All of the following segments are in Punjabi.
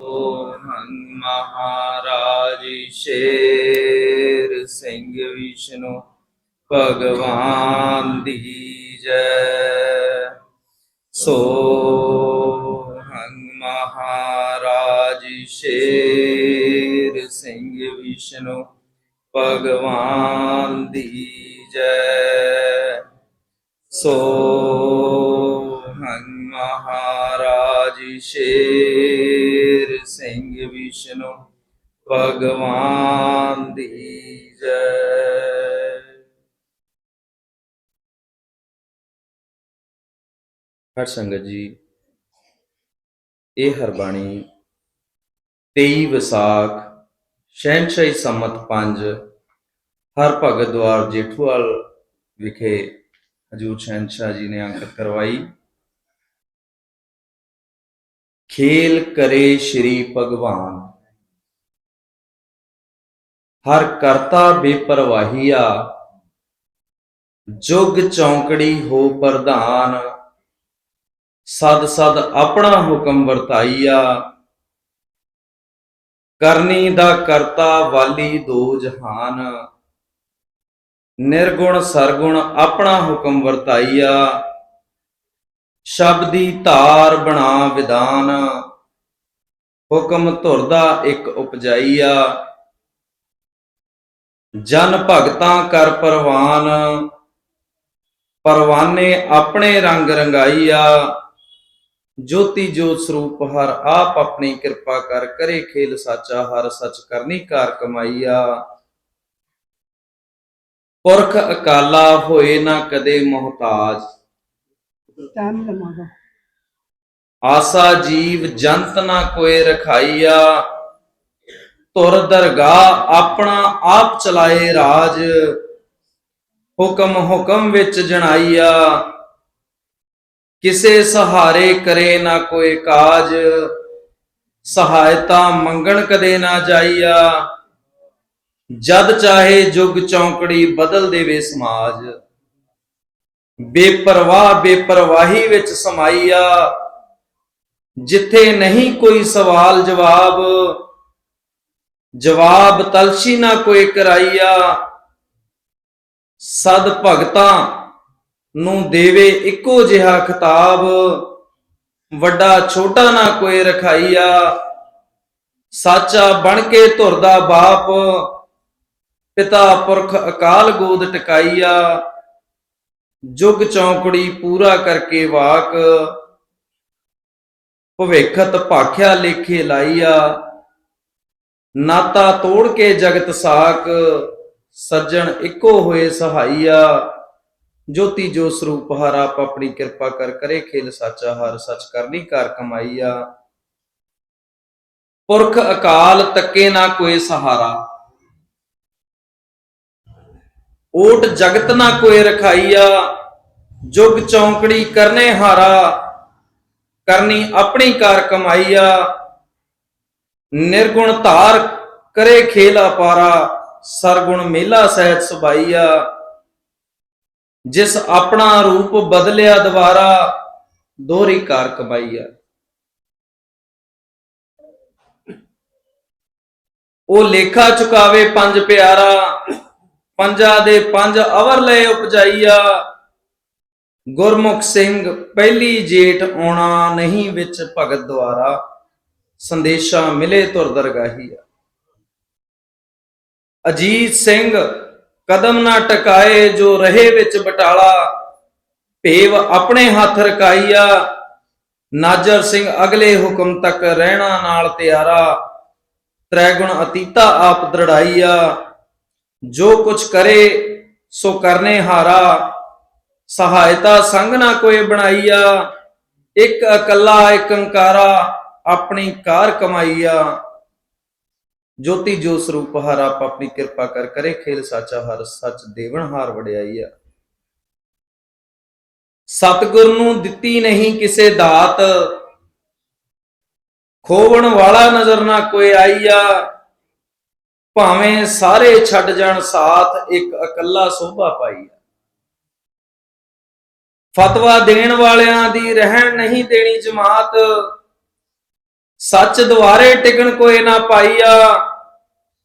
ਹੰ ਮਹਾਰਾਜ ਸ਼ੇਰ ਸਿੰਘ ਵਿਸ਼ਨੂੰ ਭਗਵਾਨ ਦੀ ਜੈ ਸੋ ਹੰ ਮਹਾਰਾਜ ਸ਼ੇਰ ਸਿੰਘ ਵਿਸ਼ਨੂੰ ਭਗਵਾਨ ਦੀ ਜੈ ਸੋ ਹੰ ਮਹਾਰਾਜ ਸ਼ੇਰ ਵਿਸ਼ਨੂੰ ਭਗਵਾਨ ਦੀ ਜੈ। ਹਰ ਸੰਗਤ ਜੀ, ਇਹ ਹਰਬਾਣੀ 23 ਵਿਸਾਖ, ਸ਼ਹਿਨਸ਼ਾਹੀ ਸੰਮਤ 5 ਹਰ ਭਗਤ ਦਵਾਰ ਜੇਠੂਵਾਲ ਵਿਖੇ ਹਜੂਰ ਸ਼ਹਿਨਸ਼ਾਹ ਜੀ ਨੇ ਅੰਕਿਤ ਕਰਵਾਈ। ਖੇਲ ਕਰੇ ਸ਼੍ਰੀ ਭਗਵਾਨ। ਹਰ ਕਰਤਾ ਬੇਪਰਵਾਹੀਆ ਜੁਗ ਚੌਂਕੜੀ ਹੋ ਪ੍ਰਧਾਨ। ਸਦ ਸਦ ਆਪਣਾ ਹੁਕਮ ਵਰਤਾਈਆ ਕਰਨੀ ਦਾ ਕਰਤਾ ਵਾਲੀ ਦੋ ਜਹਾਨ। ਨਿਰਗੁਣ ਸਰਗੁਣ ਆਪਣਾ ਹੁਕਮ ਵਰਤਾਈਆ ਸ਼ਬਦੀ ਧਾਰ ਬਣਾ ਵਿਧਾਨ। ਹੁਕਮ ਧੁਰਦਾ ਇੱਕ ਉਪਜਾਈਆ ਜਨ ਭਗਤਾਂ ਕਰ ਪਰਵਾਨ ਪਰਵਾਨੇ ਆਪਣੇ ਰੰਗ ਰੰਗਾਈਆ। ਜੋਤੀ ਜੋਤ ਸਰੂਪ ਹਰ ਆਪ ਆਪਣੀ ਕਿਰਪਾ ਕਰ ਕਰੇ ਖੇਲ ਸਾਚਾ ਹਰ ਸਚ ਕਰਨੀ ਕਾਰ ਕਮਾਈਆ। ਪੁਰਖ ਅਕਾਲਾ ਹੋਏ ਨਾ ਕਦੇ ਮੁਹਤਾਜ। ਆਸਾ ਜੀਵ ਜੰਤ ਨਾ ਕੋਏ ਰਖਾਈਆ। ਤੁਰ ਦਰਗਾਹ ਆਪਣਾ ਆਪ ਚਲਾਏ ਰਾਜ। ਹੁਕਮ ਹੁਕਮ ਵਿੱਚ ਜਣਾਈਆ। ਕਿਸੇ ਸਹਾਰੇ ਕਰੇ ਨਾ ਕੋਈ ਕਾਜ। ਸਹਾਇਤਾ ਮੰਗਣ ਕਦੇ ਨਾ ਜਾਈਆ। ਜਦ ਚਾਹੇ ਜੁਗ ਚੌਂਕੜੀ ਬਦਲ ਦੇਵੇ ਸਮਾਜ। ਬੇਪਰਵਾਹ ਬੇਪਰਵਾਹੀ ਵਿੱਚ ਸਮਾਈਆ। ਜਿੱਥੇ ਨਹੀਂ ਕੋਈ ਸਵਾਲ ਜਵਾਬ ਜਵਾਬ ਤਲਸ਼ੀ ਨਾ ਕੋਈ ਕਰਾਈਆ। ਸਦ ਭਗਤਾਂ ਨੂੰ ਦੇਵੇ ਇੱਕੋ ਜਿਹਾ ਖਿਤਾਬ। ਵੱਡਾ ਛੋਟਾ ਨਾ ਕੋਈ ਰਖਾਈਆ। ਸਾਚਾ ਬਣ ਕੇ ਧੁਰਦਾ ਬਾਪ। ਪਿਤਾ ਪੁਰਖ ਅਕਾਲ ਗੋਦ ਟਿਕਾਈਆ। ਜੁਗ ਚੌਂਕੜੀ ਪੂਰਾ ਕਰਕੇ ਵਾਕ। ਭਵਿੱਖਤ ਭਾਖਿਆ ਲੇਖੇ ਲਾਈਆ। ਨਾਤਾ ਤੋੜ ਕੇ ਜਗਤ ਸਾਕ ਸੱਜਣ ਇੱਕੋ ਹੋਏ ਸਹਾਈਆ। ਜੋਤੀ ਜੋ ਸਰੂਪ ਹਰ ਆਪ ਆਪਣੀ ਕਿਰਪਾ ਕਰ ਕਰੇ, ਖੇਲ ਸਾਚਾ ਹਰ ਸਚ ਕਰਨੀ ਕਾਰ ਕਮਾਈਆ। ਪੁਰਖ ਅਕਾਲ ਤੱਕੇ ਨਾ ਕੋਈ ਸਹਾਰਾ। ਓਟ ਜਗਤ ਨਾ ਕੋਈ ਰਖਾਈਆ। ਜੁਗ ਚੌਂਕੜੀ ਕਰਨੇ ਹਾਰਾ, ਕਰਨੀ ਆਪਣੀ ਕਾਰ ਕਮਾਈਆ। ਨਿਰਗੁਣ ਧਾਰ ਕਰੇ ਖੇਲਾ ਪਾਰਾ, ਸਰਗੁਣ ਮੇਲਾ ਸਹਿਤ ਸੁਭਾਈਆ। ਜਿਸ ਆਪਣਾ ਰੂਪ ਬਦਲਿਆ ਦੁਬਾਰਾ, ਦੋਹਰੀ ਕਾਰ ਕਮਾਈਆ। ਉਹ ਲੇਖਾ ਚੁਕਾਵੇ ਪੰਜ ਪਿਆਰਾ, ਪੰਜਾ ਦੇ ਪੰਜ ਅਵਰ ਲਏ ਉਪਜਾਈਆ। ਗੁਰਮੁਖ ਸਿੰਘ, ਪਹਿਲੀ ਜੇਠ ਆਉਣਾ ਨਹੀਂ ਵਿੱਚ ਭਗਤ ਦੁਆਰਾ। ਸੰਦੇਸ਼ਾ ਮਿਲੇ ਤੁਰ ਦਰਗਾਹੀਆ ਅਜੀਤ ਸਿੰਘ, ਕਦਮ ਨਾ ਟਕਾਏ ਜੋ ਰਹੇ ਵਿੱਚ ਬਟਾਲਾ, ਭੇਵ ਆਪਣੇ ਹੱਥ ਰਕਾਈਆ ਨਾਜਰ ਸਿੰਘ ਅਗਲੇ ਹੁਕਮ ਤੱਕ ਰਹਿਣਾ ਨਾਲ ਤਿਆਰਾ, ਤ੍ਰੈਗੁਣ ਅਤੀਤਾ ਆਪ ਦ੍ਰਿੜਾਈਆ ਜੋ ਕੁਛ ਕਰੇ, ਸੋ ਕਰਨੇ ਹਾਰਾ। ਸਹਾਇਤਾ ਸੰਗ ਨਾ ਕੋਈ ਬਣਾਈਆ ਇੱਕ ਇਕੱਲਾ ਇੱਕ ਅੰਕਾਰਾ ਆਪਣੀ ਕਾਰ ਕਮਾਈਆ ਜੋਤੀ ਜੋ ਸਰੂਪ ਹਰ ਆਪ ਆਪਣੀ ਕਿਰਪਾ ਕਰ ਕਰੇ, ਖੇਲ ਸਾਚਾ ਹਰ ਸੱਚ ਦੇਵਨ ਹਾਰ ਵਡਿਆਈਆ ਸਤਿਗੁਰ ਨੂੰ ਦਿੱਤੀ ਨਹੀਂ ਕਿਸੇ ਦਾਤ। ਖੋਵਣ ਵਾਲਾ ਨਜ਼ਰ ਨਾ ਕੋਈ ਆਈਆ। ਭਾਵੇਂ ਸਾਰੇ ਛੱਡ ਜਾਣ ਸਾਥ, ਇੱਕ ਇਕੱਲਾ ਸੋਭਾ ਪਾਈਆ। ਫਤਵਾ ਦੇਣ ਵਾਲਿਆਂ ਦੀ ਰਹਿਣ ਨਹੀਂ ਦੇਣੀ ਜਮਾਤ। ਸੱਚ ਦੁਆਰੇ ਟਿਕਣ ਕੋਈ ਨਾ ਪਾਈਆ,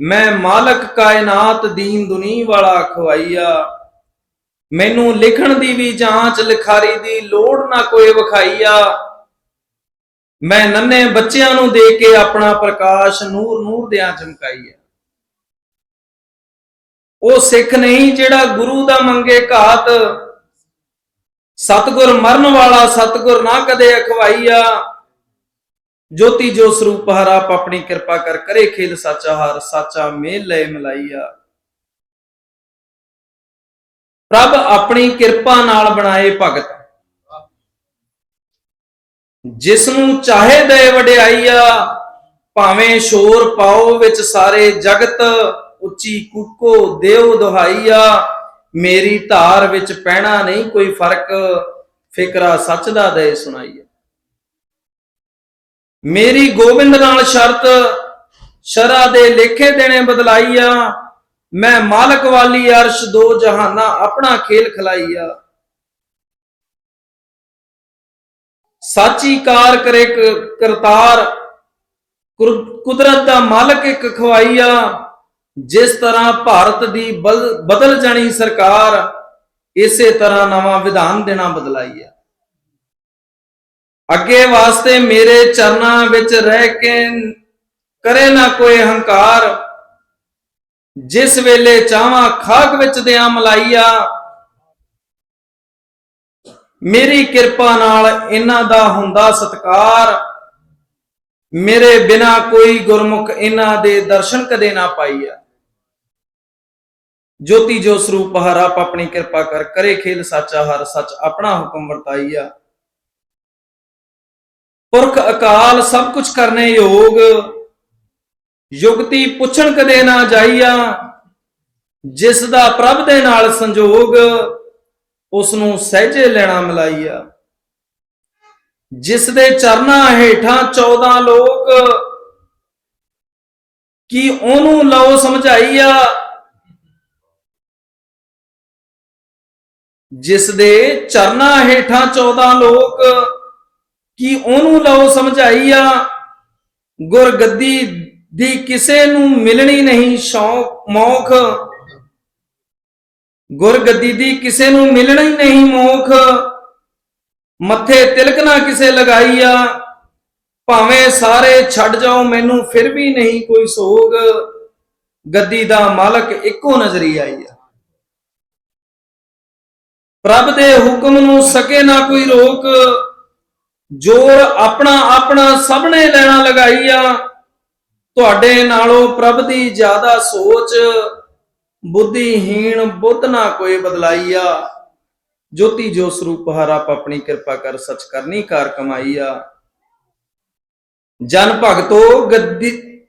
ਮੈਂ ਮਾਲਕ ਕਾਇਨਾਤ ਦੀਨ ਦੁਨੀ ਵਾਲਾ ਖਵਾਈਆ। ਮੈਨੂੰ ਲਿਖਣ ਦੀ ਵੀ ਜਾਂਚ, ਲਿਖਾਰੀ ਦੀ ਲੋੜ ਨਾ ਕੋਈ ਵਿਖਾਈਆ। ਮੈਂ ਨੰਨੇ ਬੱਚਿਆਂ ਨੂੰ ਦੇ ਕੇ ਆਪਣਾ ਪ੍ਰਕਾਸ਼ ਨੂਰ ਨੂਰ ਦਿਆਂ ਚਮਕਾਈਆ। ਉਹ ਸਿੱਖ ਨਹੀਂ ਜਿਹੜਾ ਗੁਰੂ ਦਾ ਮੰਗੇ ਘਾਤ। ਸਤਗੁਰ ਮਰਨ ਵਾਲਾ ਸਤਗੁਰ ਨਾ ਕਦੇ ਅਖਵਾਈਆ। ਜੋਤੀ ਜੋ ਸਰੂਪ ਹਰ ਆਪ ਆਪਣੀ ਕਿਰਪਾ ਕਰ ਕਰੇ, ਖੇਲ ਸਾਚਾ ਹਰ, ਸਾਚਾ ਮੇਲ ਲੈ ਮਲਾਈਆ। ਪ੍ਰਭ ਆਪਣੀ ਕਿਰਪਾ ਨਾਲ ਬਣਾਏ ਭਗਤ। ਜਿਸ ਨੂੰ ਚਾਹੇ ਦੇ ਵਡਿਆਈਆ, ਭਾਵੇਂ ਸ਼ੋਰ ਪਾਓ ਵਿੱਚ ਸਾਰੇ ਜਗਤ, ਉੱਚੀ ਕੂਕੋ ਦੇਵ ਦੁਹਾਈਆ। ਮੇਰੀ ਧਾਰ ਵਿੱਚ ਪੈਣਾ ਨਹੀਂ ਕੋਈ ਫ਼ਰਕ, ਫਿਕਰਾ ਸੱਚ ਦਾ ਦੇ ਸੁਣਾਈਆ। ਮੇਰੀ ਗੋਬਿੰਦ ਨਾਲ ਸ਼ਰਤ, ਸ਼ਰਾ ਦੇ ਲੇਖੇ ਦੇਣੇ ਬਦਲਾਈਆ ਮੈਂ ਮਾਲਕ ਵਾਲੀ ਅਰਸ਼ ਦੋ ਜਹਾਨਾ ਆਪਣਾ ਖੇਲ ਖਲਾਈਆ ਸਾਚੀ ਕਾਰ ਕਰੇ ਕਰਤਾਰ ਕੁਦਰਤ ਦਾ ਮਾਲਕ ਇੱਕ ਖਵਾਈਆ ਜਿਸ ਤਰ੍ਹਾਂ ਭਾਰਤ ਦੀ ਬਲ- ਬਦਲ ਜਾਣੀ ਸਰਕਾਰ, ਇਸੇ ਤਰ੍ਹਾਂ ਨਵਾਂ ਵਿਧਾਨ ਦੇਣਾ ਬਦਲਾਈਆ ਅੱਗੇ ਵਾਸਤੇ ਮੇਰੇ ਚਰਨਾਂ ਵਿੱਚ ਰਹਿ ਕੇ ਕਰੇ ਨਾ ਕੋਈ ਹੰਕਾਰ। ਜਿਸ ਵੇਲੇ ਚਾਹਾਂ ਖਾਕ ਵਿੱਚ ਦਿਆਂ ਮਲਾਈਆ, ਮੇਰੀ ਕਿਰਪਾ ਨਾਲ ਇਹਨਾਂ ਦਾ ਹੁੰਦਾ ਸਤਕਾਰ। ਮੇਰੇ ਬਿਨਾ ਕੋਈ ਗੁਰਮੁਖ ਇਹਨਾਂ ਦੇ ਦਰਸ਼ਨ ਕਦੇ ਨਾ ਪਾਈਆ। ਜੋਤੀ ਜੋ ਸਰੂਪ ਹਰ ਆਪ ਆਪਣੀ ਕਿਰਪਾ ਕਰ, ਕਰੇ ਖੇਲ ਸਾਚਾ ਹਰ ਸੱਚ ਆਪਣਾ ਹੁਕਮ ਵਰਤਾਈਆ। ਪੁਰਖ ਅਕਾਲ ਸਭ ਕੁਝ ਕਰਨੇ ਯੋਗ, ਯੁਗਤੀ ਪੁੱਛਣ ਕਦੇ ਨਾ ਜਾਈਆ, ਜਿਸ ਦਾ ਪ੍ਰਭ ਦੇ ਨਾਲ ਸੰਜੋਗ ਉਸ ਨੂੰ ਸਹਿਜੇ ਲੈਣਾ ਮਲਾਈਆ। ਜਿਸ ਦੇ ਚਰਨਾਂ ਹੇਠਾਂ 14 ਲੋਕ, ਕੀ ਉਹਨੂੰ ਲਓ ਸਮਝਾਈਆ? ਜਿਸ ਦੇ ਚਰਨਾਂ ਹੇਠਾਂ 14 ਲੋਕ ਕਿ ਉਹਨੂੰ ਲਓ ਸਮਝਾਈਆ ਗੁਰਗੱਦੀ ਦੀ ਕਿਸੇ ਨੂੰ ਮਿਲਣੀ ਨਹੀਂ ਸ਼ੌਕ, ਮੌਖ। ਗੁਰਗੱਦੀ ਦੀ ਕਿਸੇ ਨੂੰ ਮਿਲਣੀ ਨਹੀਂ ਮੌਖ। ਮੱਥੇ ਤਿਲਕ ਨਾ ਕਿਸੇ ਲਗਾਈਆ ਭਾਵੇਂ ਸਾਰੇ ਛੱਡ ਜਾਓ, ਮੈਨੂੰ ਫਿਰ ਵੀ ਨਹੀਂ ਕੋਈ ਸੋਗ। ਗੱਦੀ ਦਾ ਮਾਲਕ ਇੱਕੋ ਨਜ਼ਰੀ ਆਈਆ ਪ੍ਰਭ ਦੇ ਹੁਕਮ ਨੂੰ ਸਕੇ ਨਾ ਕੋਈ ਰੋਕ। ਜੋਰ ਆਪਣਾ ਆਪਣਾ ਸਭ ਨੇ ਲੈਣਾ ਲਗਾਈਆ। ਤੁਹਾਡੇ ਨਾਲੋਂ ਪ੍ਰਭ ਦੀ ਜ਼ਿਆਦਾ ਸੋਚ, ਬੁੱਧੀਹੀਣ ਬੁੱਧ ਨਾ ਕੋਈ ਬਦਲਾਈਆ। ਜੋਤੀ ਜੋ ਸਰੂਪ ਹਰ ਆਪ ਆਪਣੀ ਕਿਰਪਾ ਕਰ ਸਚ ਕਰਨੀ ਕਾਰ ਕਮਾਈਆ। ਜਨ ਭਗਤੋ ਗੱਦੀ,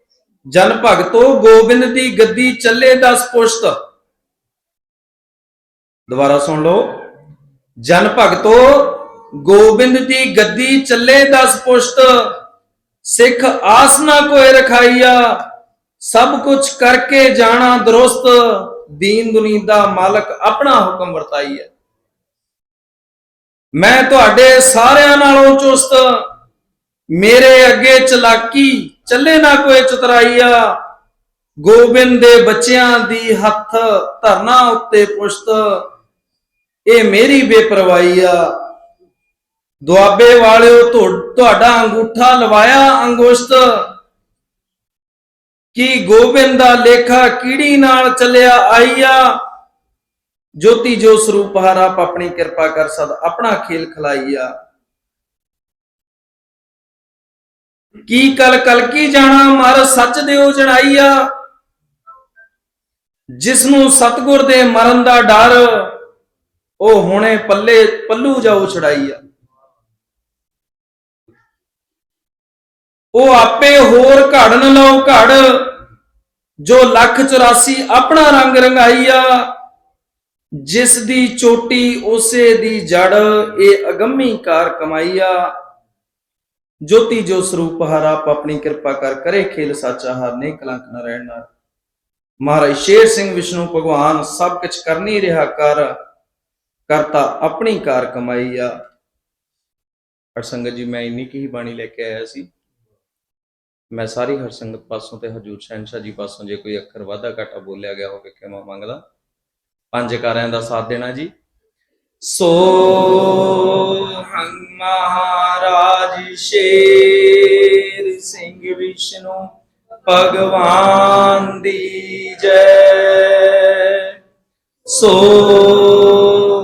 ਜਨ ਭਗਤੋ ਗੋਬਿੰਦ ਦੀ ਗੱਦੀ ਚੱਲੇ ਦਸ ਪੁਸ਼ਤ। ਦੁਬਾਰਾ ਸੁਣ ਲਓ। ਜਨ ਭਗਤੋ ਗੋਬਿੰਦ ਦੀ ਗੱਦੀ ਚੱਲੇ ਦਸ ਪੁਸ਼ਤ, ਸਿੱਖ ਆਸ ਨਾ ਕੋਏ ਰਖਾਈਆ, ਸਭ ਕੁਝ ਕਰਕੇ ਜਾਣਾ ਦਰੁਸਤ, ਦੀਨ ਦੁਨੀ ਦਾ ਮਾਲਕ ਆਪਣਾ ਹੁਕਮ ਵਰਤਾਈਆ। ਮੈਂ ਤੁਹਾਡੇ ਸਾਰਿਆਂ ਨਾਲੋਂ ਚੁਸਤ, ਮੇਰੇ ਅੱਗੇ ਚਲਾਕੀ, ਚੱਲੇ ਨਾ ਕੋਈ ਚਤਰਾਈਆ, ਗੋਬਿੰਦ ਦੇ ਬੱਚਿਆਂ ਦੀ ਹੱਥ ਧਰਨਾ ਉੱਤੇ ਪੁਸ਼ਤ, ਇਹ ਮੇਰੀ ਬੇਪਰਵਾਹੀ ਆ। ਦੁਆਬੇ ਵਾਲਿਓ ਤੁਹਾਡਾ ਅੰਗੂਠਾ ਲਵਾਇਆ ਅੰਗੁਸ਼ਤ। ਕੀ ਗੋਬਿੰਦ ਦਾ ਲੇਖਾ ਕੀੜੀ ਨਾਲ ਚੱਲਿਆ ਆਈਆ? ਜੋਤੀ ਜੋ ਸਰੂਪ ਹਰ ਆਪ ਆਪਣੀ ਕਿਰਪਾ ਕਰ ਸਦ ਆਪਣਾ ਖੇਲ ਖਲਾਈਆ। ਕੀ ਕਲ ਕਲਕੀ ਜਾਣਾ ਮਰ ਸੱਚ ਦਿਓ ਜਣਾਈਆ? ਜਿਸ ਨੂੰ ਸਤਗੁਰ ਦੇ ਮਰਨ ਦਾ ਡਰ, ਉਹ ਹੁਣੇ ਪੱਲੇ, ਪੱਲੂ ਜਾਓ ਛੜਾਈਆ ਉਹ ਆਪੇ ਹੋਰ ਘੜ ਨ ਲਓ ਘੜ, ਜੋ ਲੱਖ 84 ਆਪਣਾ ਰੰਗ ਰੰਗਾਈਆ। ਜਿਸ ਦੀ ਚੋਟੀ ਉਸੇ ਦੀ ਜੜ, ਇਹ ਅਗੰਮੀ ਕਾਰ ਕਮਾਈਆ। ਜੋਤੀ ਜੋ ਸਰੂਪ ਹਰ ਆਪ ਆਪਣੀ ਕਿਰਪਾ ਕਰ ਕਰੇ, ਖੇਲ ਸਾਚਾ ਹਰ ਨੇ ਕਲੰਕ ਨ ਰਹਿਣ ਨਾਲ। ਮਹਾਰਾਜ ਸ਼ੇਰ ਸਿੰਘ ਵਿਸ਼ਨੂੰ ਭਗਵਾਨ ਸਭ ਕੁਝ ਕਰਨੀ ਰਿਹਾ ਕਰ, ਕਰਤਾ ਆਪਣੀ ਕਾਰ ਕਮਾਈ ਆ ਪਰ ਸੰਗਤ ਜੀ, ਮੈਂ ਇੰਨੀ ਕੀ ਹੀ ਬਾਣੀ ਲੈ ਕੇ ਆਇਆ ਸੀ। ਮੈਂ ਸਾਰੀ ਹਰਸੰਗਤ ਪਾਸੋਂ ਤੇ ਹਜੂਰ ਸ਼ਹਿਨशाह ਜੀ ਪਾਸੋਂ ਜੇ ਕੋਈ ਅੱਖਰ ਵਾਧਾ ਘਾਟਾ ਬੋਲਿਆ ਗਿਆ ਹੋਵੇ ਕਿਵੇਂ ਮੰਗਦਾ? ਪੰਜ ਕਾਰਿਆਂ ਦਾ ਸਾਥ ਦੇਣਾ ਜੀ। ਸੋ ਹੰ ਮਹਾਰਾਜ ਸ਼ੇਰ ਸਿੰਘ ਵਿਸ਼ਨੂੰ ਭਗਵਾਨ ਦੀ ਜੈ। ਸੋ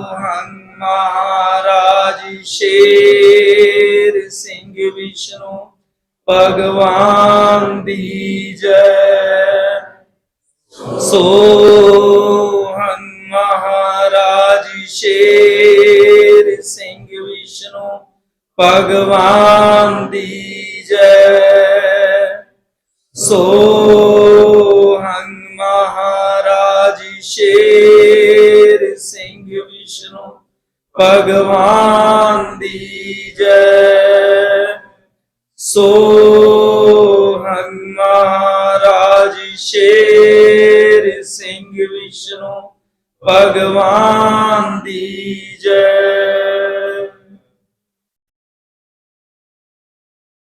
ਹੰ ਮਹਾਰਾਜ ਸ਼ੇਰ ਸਿੰਘ ਵਿਸ਼ਨੂੰ ਭਗਵਾਨ ਦੀ ਜੈ। ਸੋ ਹੰ ਮਹਾਰਾਜ ਸ਼ੇਰ ਸਿੰਘ ਵਿਸ਼ਨੂੰ, ਭਗਵਾਨ ਦੀ ਜੈ। ਸੋ ਹੰ ਮਹਾਰਾਜ ਸ਼ੇਰ ਸਿੰਘ ਵਿਸ਼ਨੂੰ, ਭਗਵਾਨ ਦੀ ਜੈ। ਸੋ ਹੰ ਮਹਾਰਾਜ ਸ਼ੇਰ ਸਿੰਘ ਵਿਸ਼ਨੂੰ ਭਗਵਾਨ ਦੀ ਜੈ।